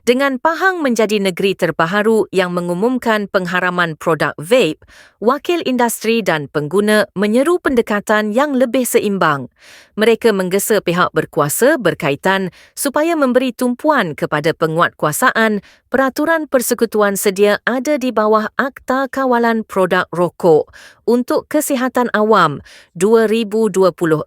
Dengan Pahang menjadi negeri terbaharu yang mengumumkan pengharaman produk vape, wakil industri dan pengguna menyeru pendekatan yang lebih seimbang. Mereka menggesa pihak berkuasa berkaitan supaya memberi tumpuan kepada penguatkuasaan peraturan persekutuan sedia ada di bawah Akta Kawalan Produk Rokok untuk Kesihatan Awam 2024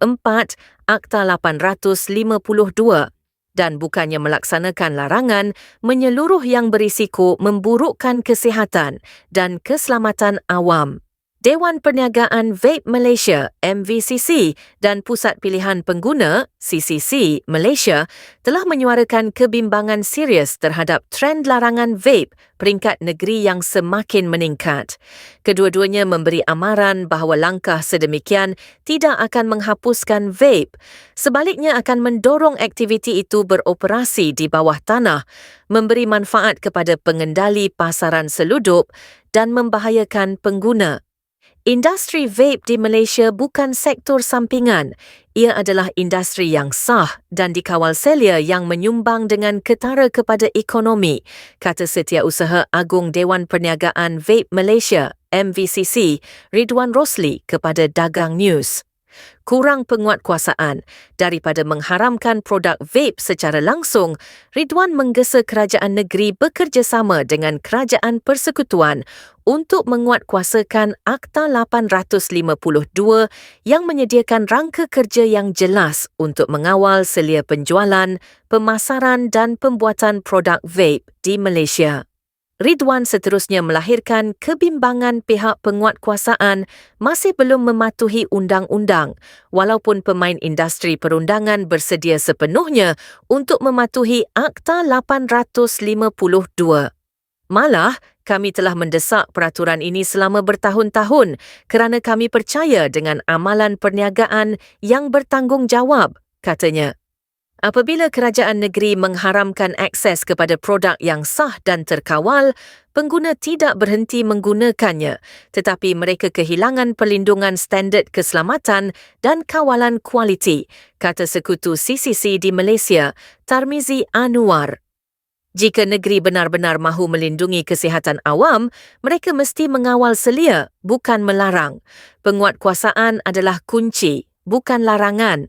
Akta 852 dan bukannya melaksanakan larangan menyeluruh yang berisiko memburukkan kesihatan dan keselamatan awam. Dewan Perniagaan Vape Malaysia MVCC dan Pusat Pilihan Pengguna CCC Malaysia telah menyuarakan kebimbangan serius terhadap trend larangan vape peringkat negeri yang semakin meningkat. Kedua-duanya memberi amaran bahawa langkah sedemikian tidak akan menghapuskan vape, sebaliknya akan mendorong aktiviti itu beroperasi di bawah tanah, memberi manfaat kepada pengendali pasaran seludup dan membahayakan pengguna. Industri vape di Malaysia bukan sektor sampingan. Ia adalah industri yang sah dan dikawal selia yang menyumbang dengan ketara kepada ekonomi, kata Setiausaha Agung Dewan Perniagaan Vape Malaysia, MVCC, Ridwan Rosli kepada Dagang News kurang penguatkuasaan daripada mengharamkan produk vape secara langsung, Ridwan menggesa kerajaan negeri bekerjasama dengan kerajaan persekutuan untuk menguatkuasakan Akta 852 yang menyediakan rangka kerja yang jelas untuk mengawal selia penjualan, pemasaran dan pembuatan produk vape di Malaysia. Ridwan seterusnya melahirkan kebimbangan pihak penguatkuasaan masih belum mematuhi undang-undang walaupun pemain industri perundangan bersedia sepenuhnya untuk mematuhi Akta 852. Malah, kami telah mendesak peraturan ini selama bertahun-tahun kerana kami percaya dengan amalan perniagaan yang bertanggungjawab, katanya. Apabila kerajaan negeri mengharamkan akses kepada produk yang sah dan terkawal, pengguna tidak berhenti menggunakannya, tetapi mereka kehilangan perlindungan standard keselamatan dan kawalan kualiti, kata sekutu CCC di Malaysia, Tarmizi Anwar. Jika negeri benar-benar mahu melindungi kesihatan awam, mereka mesti mengawal selia, bukan melarang. Penguatkuasaan adalah kunci, bukan larangan,